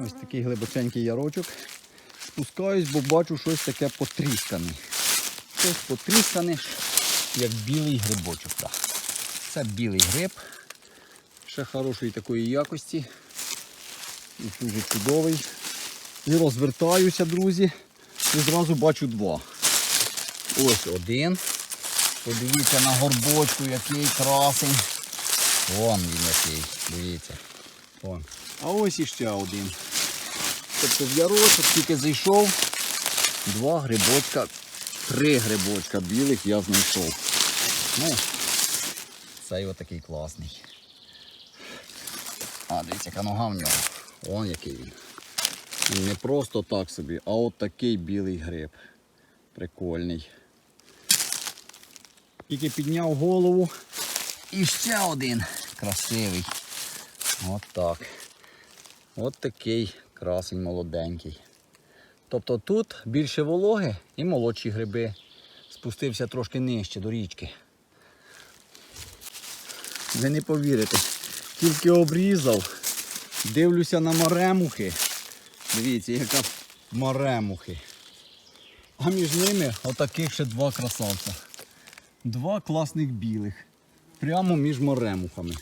Ось такий глибоченький ярочок. Спускаюсь, бо бачу щось таке потріскане. Щось потріскане, як білий грибочок. Так. Це білий гриб. Ще хорошої такої якості. І дуже чудовий. І розвертаюся, друзі. І зразу бачу два. Ось один. Подивіться на горбочку, який красень. Вон він який. Дивіться. Вон. А ось іще один. Тобто в ярочок тільки зайшов. Два грибочка, три грибочка білих я знайшов. Ну, цей отакий класний. А, дивіться, яка нога в нього. Вон який він. Не просто так собі, а от такий білий гриб. Прикольний. Тільки підняв голову. І ще один красивий. От так. От такий красень молоденький. Тобто тут більше вологи і молодші гриби. Спустився трошки нижче до річки. Ви не повірите. Тільки обрізав. Дивлюся на маремухи. Дивіться, яка маремухи. А між ними отаких ще два красавця. Два класних білих. Прямо між маремухами.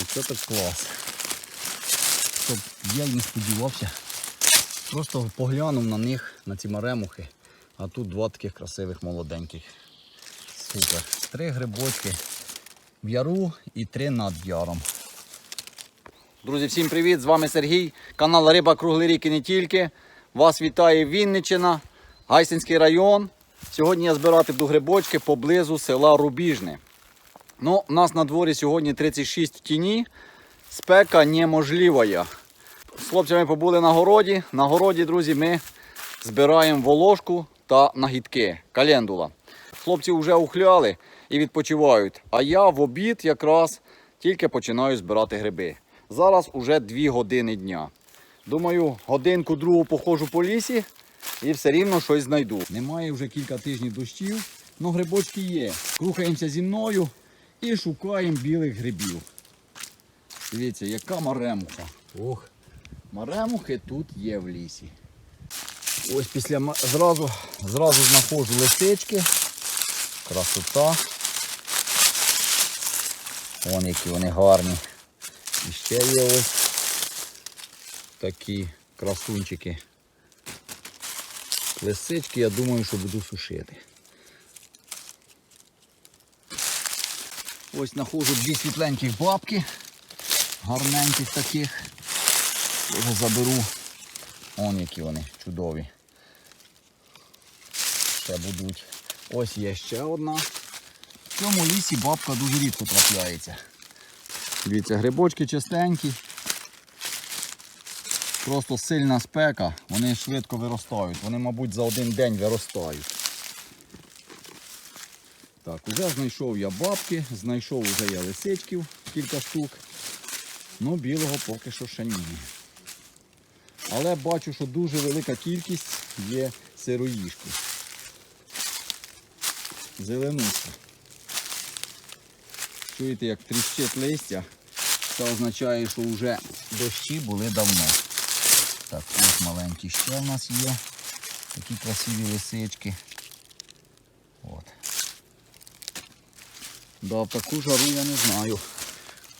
Оце так клас. Щоб я й не сподівався. Просто поглянув на них, на ці маремухи. А тут два таких красивих молоденьких. Супер. Три грибочки в яру і три над яром. Друзі, всім привіт! З вами Сергій, канал Риба Круглий рік і не тільки. Вас вітає Вінниччина, Гайсинський район. Сьогодні я збирати буду грибочки поблизу села Рубіжне. Ну, у нас на дворі сьогодні 36 в тіні. Спека неможлива. З хлопцями побули на городі. На городі, друзі, ми збираємо волошку та нагідки, календула. Хлопці вже ухляли і відпочивають. А я в обід якраз тільки починаю збирати гриби. Зараз уже 2 години дня. Думаю, годинку другу походжу по лісі і все рівно щось знайду. Немає вже кілька тижнів дощів, але грибочки є. Рухаємося зі мною і шукаємо білих грибів. Дивіться, яка маремуха. Ох, маремухи тут є в лісі. Ось після зразу, зразу знаходжу лисички. Красота. Вон які вони гарні. І ще є ось такі красунчики. Лисички, я думаю, що буду сушити. Ось знаходжу дві світленьких бабки, гарненьких таких. Вже заберу. Вон які вони чудові. Ще будуть. Ось є ще одна. В цьому лісі бабка дуже рідко трапляється. Дивіться, грибочки чистенькі. Просто сильна спека, вони швидко виростають. Вони, мабуть, за один день виростають. Так, уже знайшов я бабки, знайшов уже я лисичків кілька штук. Ну, білого поки що ще ні. Але бачу, що дуже велика кількість є сироїшки. Зеленуха. Чуєте, як тріщить листя, це означає, що вже дощі були давно. Так, ось маленькі ще в нас є. Такі красиві лисички. От. Да, в таку жару я не знаю.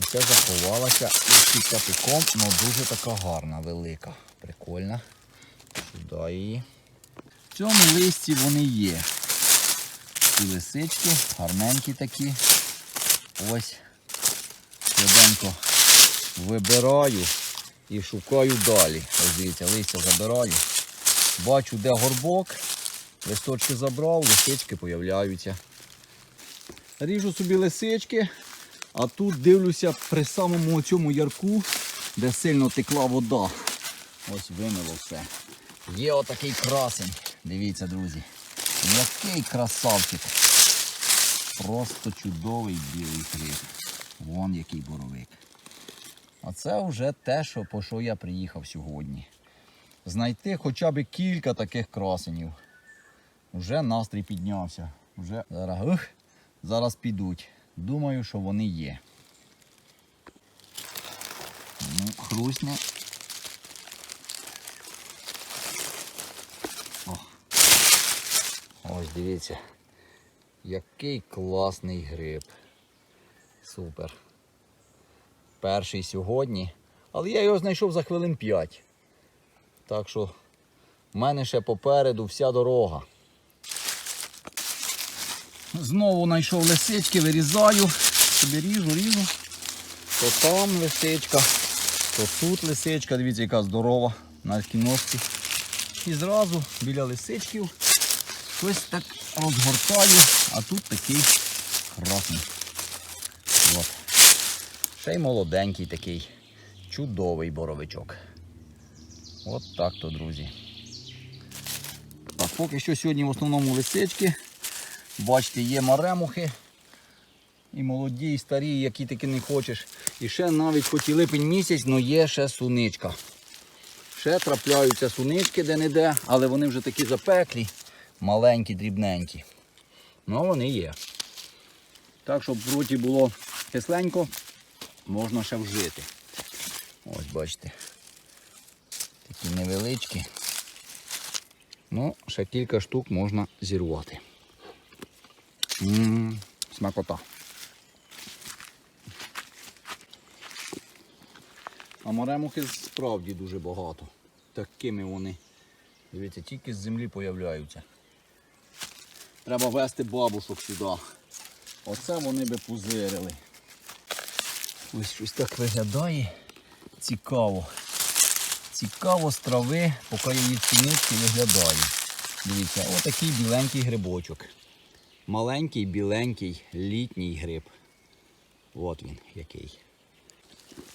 Оце заховалася під капіком, але дуже така гарна, велика. Прикольна. Сюди її. В цьому листі вони є. Ці лисички, гарненькі такі. Ось швиденько вибираю і шукаю далі. Дивіться, листя забираю. Бачу, де горбок, листочки забрав, лисички появляються. Ріжу собі лисички, а тут дивлюся при самому цьому ярку, де сильно текла вода. Ось вимило все. Є отакий красень. Дивіться, друзі. Який красавчик. Просто чудовий білий хліб. Вон який боровик. А це вже те, що, по що я приїхав сьогодні. Знайти хоча б кілька таких красенів. Вже настрій піднявся. Вже зараз, ух, зараз підуть. Думаю, що вони є. Ну, Хрустне. Ось дивіться, який класний гриб. Супер. Перший сьогодні. Але я його знайшов за хвилин 5. Так що в мене ще попереду вся дорога. Знову знайшов лисички, вирізаю, собі ріжу, ріжу. То там лисичка, то тут лисичка, дивіться, яка здорова на кіносці. І зразу біля лисичків щось так розгортаю, а тут такий красний. От. Ще й молоденький такий, чудовий боровичок. От так то, друзі. Так, поки що сьогодні в основному лисички. Бачите, є маремухи. І молоді, і старі, які таки не хочеш. І ще навіть хоч і липень місяць, але є ще суничка. Ще трапляються сунички де-не-де, але вони вже такі запеклі, маленькі, дрібненькі. Ну вони є. Так, щоб в роті було кисленько, можна ще вжити. Ось бачите. Такі невеличкі. Ну, ще кілька штук можна зірвати. Ммм, смакота. А моремухи справді дуже багато. Такими вони. Дивіться, тільки з землі появляються. Треба вести бабушок сюди. Оце вони би пузирили. Ось щось так виглядає. Цікаво. Цікаво з трави, поки її цінички виглядаю. Дивіться, отакий біленький грибочок. Маленький, біленький, літній гриб. От він який.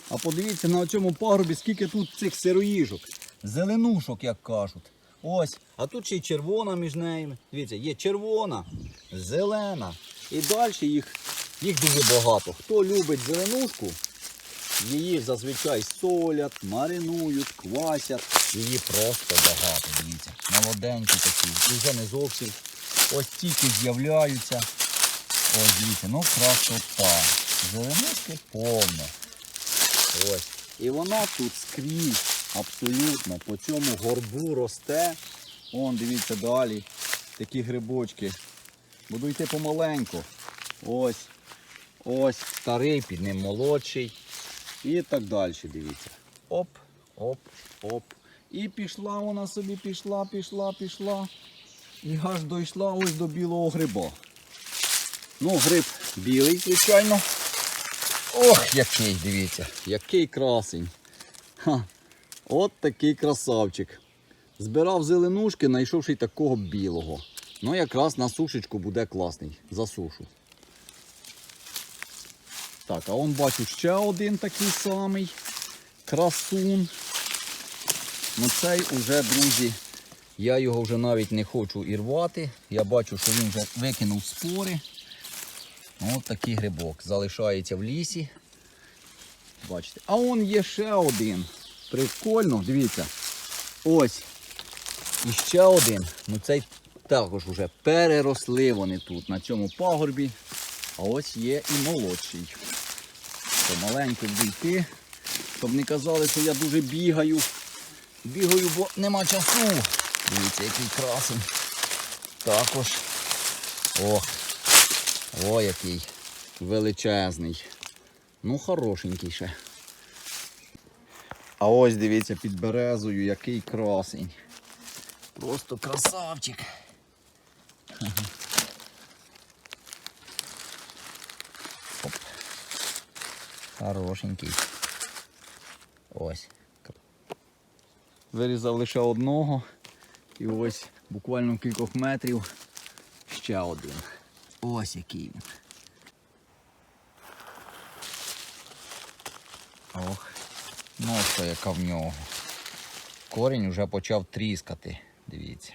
А подивіться на цьому пагорбі, скільки тут цих сироїжок. Зеленушок, як кажуть. Ось. А тут ще й червона між нею. Дивіться, є червона, зелена. І далі їх, їх дуже багато. Хто любить зеленушку, її зазвичай солять, маринують, квасять. Її просто багато. Дивіться. Молоденькі такі. Вже не зовсім. Ось тільки з'являються. Ось дивіться, ну красота. Зеленушки повно. Ось. І вона тут скрізь абсолютно по цьому горбу росте. Вон, дивіться далі. Такі грибочки. Буду йти помаленьку. Ось. Ось старий, під ним молодший. І так далі, дивіться. Оп, оп, оп. І пішла вона собі, пішла, пішла, пішла. І аж дійшла ось до білого гриба. Ну, гриб білий, звичайно. Ох, який, дивіться, який красень. Ха. От такий красавчик. Збирав зеленушки, знайшовши такого білого. Ну, якраз на сушечку буде класний. За сушу. Так, а он бачу ще один такий самий. Красун. Ну цей уже, друзі, я його вже навіть не хочу і рвати. Я бачу, що він вже викинув спори. Ось такий грибок. Залишається в лісі. Бачите. А он є ще один. Прикольно, дивіться. Ось. І ще один. Ну цей також вже переросли вони тут, на цьому пагорбі. А ось є і молодший. Маленько буду йти, щоб не казали, що я дуже бігаю. Бігаю, бо нема часу. Дивіться, який красень. Також. Ох. О, який величезний. Ну, хорошенький ще. А ось дивіться під березою, який красень. Просто красавчик. Оп. Хорошенький. Ось. Вирізав лише одного. І ось буквально кількох метрів ще один. Ось який він. Ох, ножка яка в нього. Корінь вже почав тріскати. Дивіться.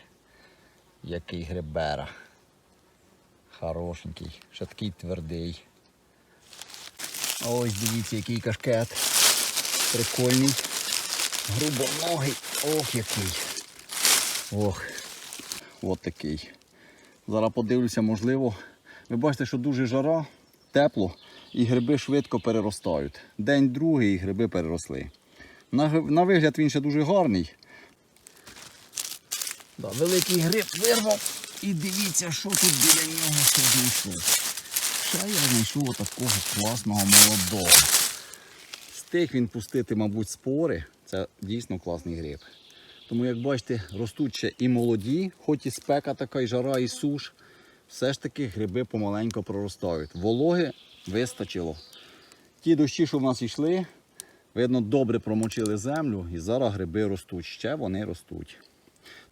Який грибера. Хорошенький, ще такий твердий. Ось дивіться, який кашкет. Прикольний. Грубоногий. Ох, який. Ох. От такий. Зараз подивлюся, можливо. Ви бачите, що дуже жара, тепло і гриби швидко переростають. День другий і гриби переросли. На, на вигляд він ще дуже гарний. Да, великий гриб вирвав. І дивіться, що тут біля нього ще знайшов. Ще я знайшов отакого класного молодого. Встиг він пустити, мабуть, спори. Це дійсно класний гриб. Тому, як бачите, ростуть ще і молоді, хоч і спека така, і жара, і суш. Все ж таки гриби помаленько проростають. Вологи вистачило. Ті дощі, що в нас йшли, видно, добре промочили землю, і зараз гриби ростуть. Ще вони ростуть.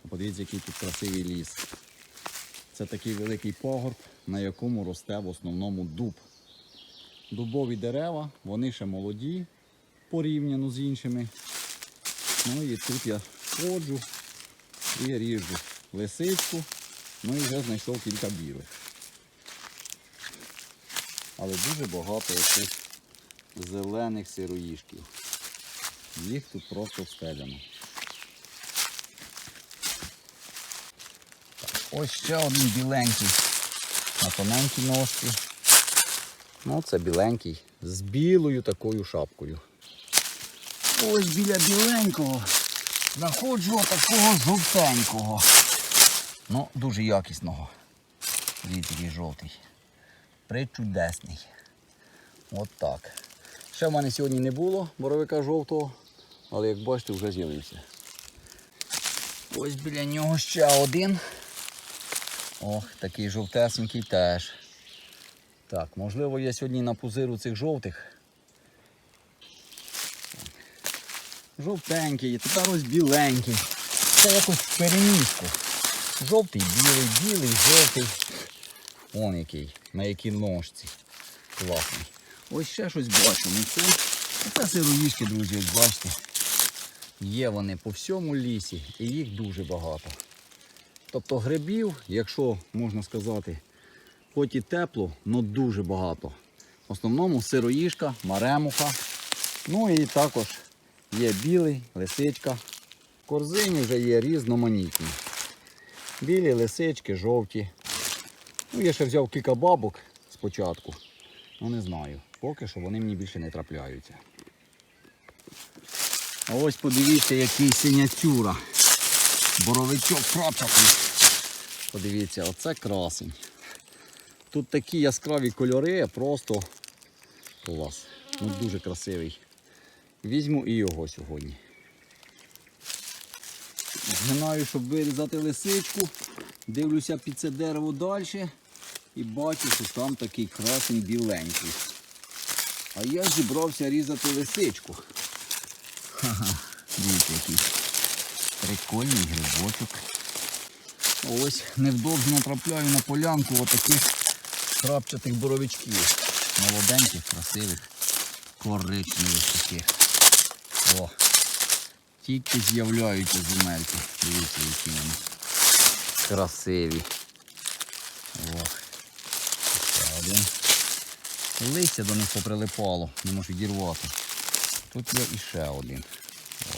Подивіться, який тут красивий ліс. Це такий великий пагорб, на якому росте в основному дуб. Дубові дерева, вони ще молоді порівняно з іншими. Ну і тут я ходжу і ріжу лисичку, ну і вже знайшов кілька білих. Але дуже багато оцих зелених сироїшків. Їх тут просто стеляно. Ось ще один біленький на тоненькій ножці. Ну, це біленький з білою такою шапкою. Ось біля біленького знаходжу такого жовтенького. Ну, дуже якісного. Дивіться, жовтий. Причудесний. От так. Ще в мене сьогодні не було боровика жовтого, але як бачите, вже з'явився. Ось біля нього ще один. Ох, такий жовтесенький теж. Так, можливо, я сьогодні на пузиру цих жовтих. Жовтенький, тепер ось біленький. Це якось в переміжку. Жовтий, білий, білий, жовтий. Вон який, на якій ножці. Класний. Ось ще щось бачу. Ну це, сироїшки, друзі, ось бачите. Є вони по всьому лісі і їх дуже багато. Тобто грибів, якщо можна сказати, хоч і тепло, але дуже багато. В основному сироїшка, маремуха. Ну і також є білий, лисичка. Корзині вже є різноманітні. Білі лисички, жовті. Ну, я ще взяв кілька бабок спочатку. Ну не знаю. Поки що вони мені більше не трапляються. А ось подивіться, який синяцюра. Боровичок крапчатий. Подивіться, оце красень. Тут такі яскраві кольори, просто клас. Ну, дуже красивий. Візьму і його сьогодні. Згинаю, щоб вирізати лисичку. Дивлюся під це дерево далі і бачу, що там такий красень біленький. А я зібрався різати лисичку. Ха-ха, дивіться який прикольний грибочок. Ось невдовзі натрапляю на полянку отаких крапчатих боровичків. Молоденьких, красивих, коричневих таких. О, тільки з'являються земельки. Дивіться, які вони красиві. О, один. Листя до них поприлипало, не можу дірвати. Тут є іще один.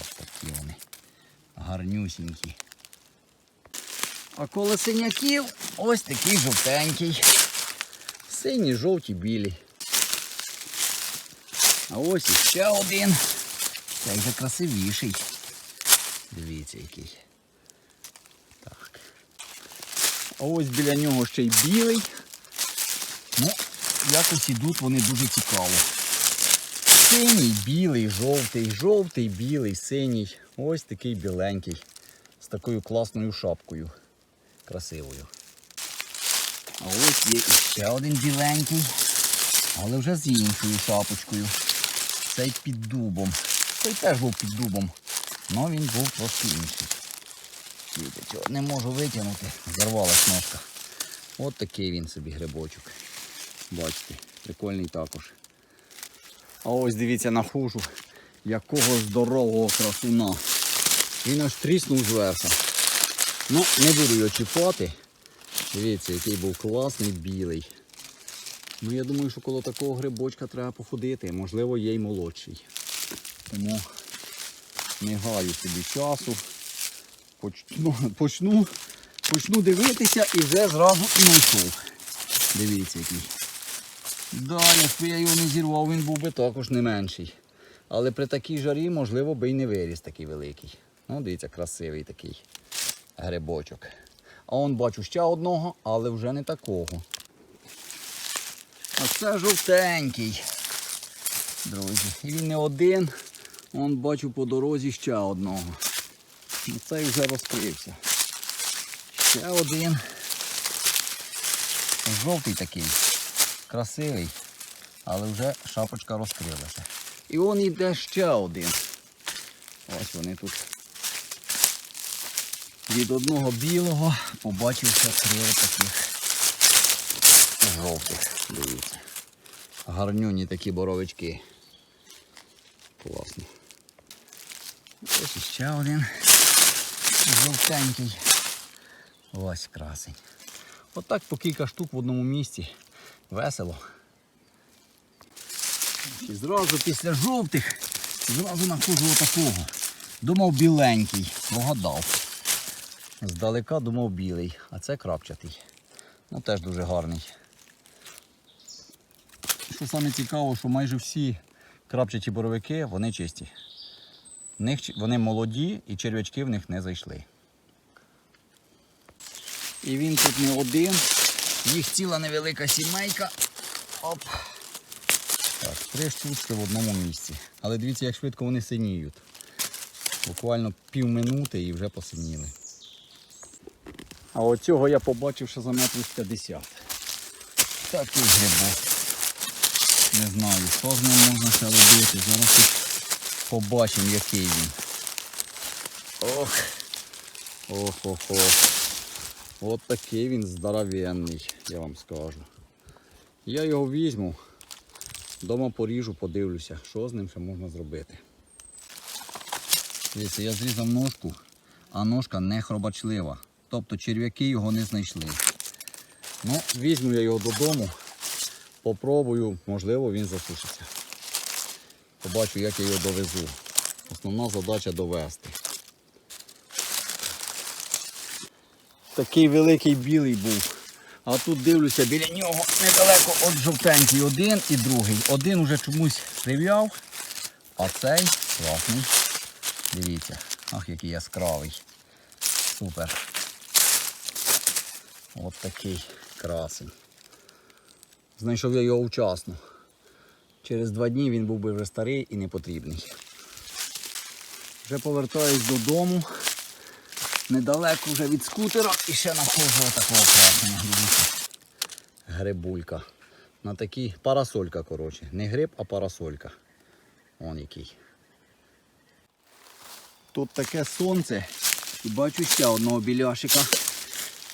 Ось такі вони. Гарнюсінькі. А коло синяків ось такий жовтенький. Сині, жовті, білі. А ось іще один. Цей вже красивіший. Дивіться який. Так. А ось біля нього ще й білий. Ну, якось ідуть вони дуже цікаво. Синій, білий, жовтий, жовтий, білий, синій. Ось такий біленький. З такою класною шапкою. Красивою. А ось є ще один біленький. Але вже з іншою шапочкою. Цей під дубом. Цей теж був під дубом. але він був трошки інший. Цього не можу витягнути. Зарвалась ножка. От такий він собі грибочок. Бачите, прикольний також. А ось дивіться на хужу, якого здорового красуна. Він аж тріснув зверху. Ну, не буду його чіпати. Дивіться, який був класний білий. Ну, я думаю, що коло такого грибочка треба походити. Можливо, є й молодший. Тому не гаю собі часу. Почну, почну, почну дивитися і вже зразу і знайшов. Дивіться який. Да, якби я його не зірвав, він був би також не менший. Але при такій жарі, можливо, би й не виріс такий великий. Ну, дивіться, красивий такий грибочок. А он бачу ще одного, але вже не такого. А це жовтенький. Друзі. І він не один. Он бачу по дорозі ще одного. Ну, Цей вже розкрився. Ще один. Жовтий такий. Красивий. Але вже шапочка розкрилася. І он йде ще один. Ось вони тут. Від одного білого побачив ще три таких жовтих. Дивіться. Гарнюні такі боровички. Класно. Ось іще один жовтенький. Ось красень. Отак по кілька штук в одному місці. Весело. І зразу після жовтих зразу знаходжу отакого. Думав біленький, вгадав. Здалека думав білий, а це крапчатий. Ну теж дуже гарний. Що саме цікаво, що майже всі крапчаті боровики, вони чисті. Них, вони молоді і черв'ячки в них не зайшли. І він тут не один. Їх ціла невелика сімейка. Оп. Так, три штучки в одному місці. Але дивіться, як швидко вони синіють. Буквально пів минути і вже посиніли. А оцього я побачив ще за метрів 50. Такий грибок. Не знаю, що з ним можна ще робити. Зараз тут побачимо, який він. Ох. Ох, ох, ох. От такий він здоровенний, я вам скажу. Я його візьму, Дома поріжу, подивлюся, що з ним ще можна зробити. Дивіться, я зрізав ножку, а ножка не хробачлива. Тобто черв'яки його не знайшли. Ну, візьму я його додому, попробую, можливо, він засушиться. Побачу, як я його довезу. Основна задача довести. Такий великий білий був. А тут дивлюся, біля нього недалеко от жовтенький один і другий. Один уже чомусь прив'яв, а цей класний. Дивіться, ах, який яскравий. Супер. От такий красень. Знайшов я його вчасно. Через два дні він був би вже старий і непотрібний. Вже повертаюсь додому. Недалеко вже від скутера і ще знаходжу отакого красного грибука. Грибулька. На такій парасолька, коротше. Не гриб, а парасолька. Вон який. Тут таке сонце. І бачу ще одного біляшика.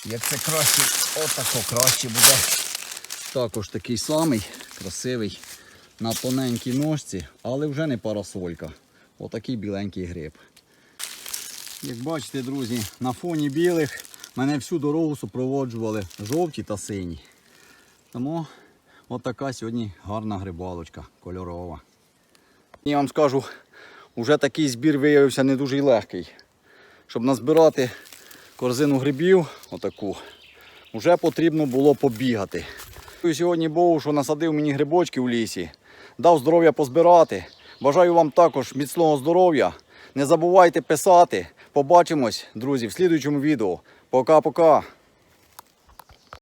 Як це краще, отако краще буде. Також такий самий, красивий, на тоненькій ножці, але вже не парасолька. Отакий біленький гриб. Як бачите, друзі, на фоні білих мене всю дорогу супроводжували жовті та сині. Тому от така сьогодні гарна грибалочка кольорова. Я вам скажу, вже такий збір виявився не дуже легкий. Щоб назбирати корзину грибів, отаку, вже потрібно було побігати. Сьогодні Богу, що насадив мені грибочки в лісі, дав здоров'я позбирати. Бажаю вам також міцного здоров'я. Не забувайте писати. Побачимось, друзі, в слідуючому відео. Пока-пока.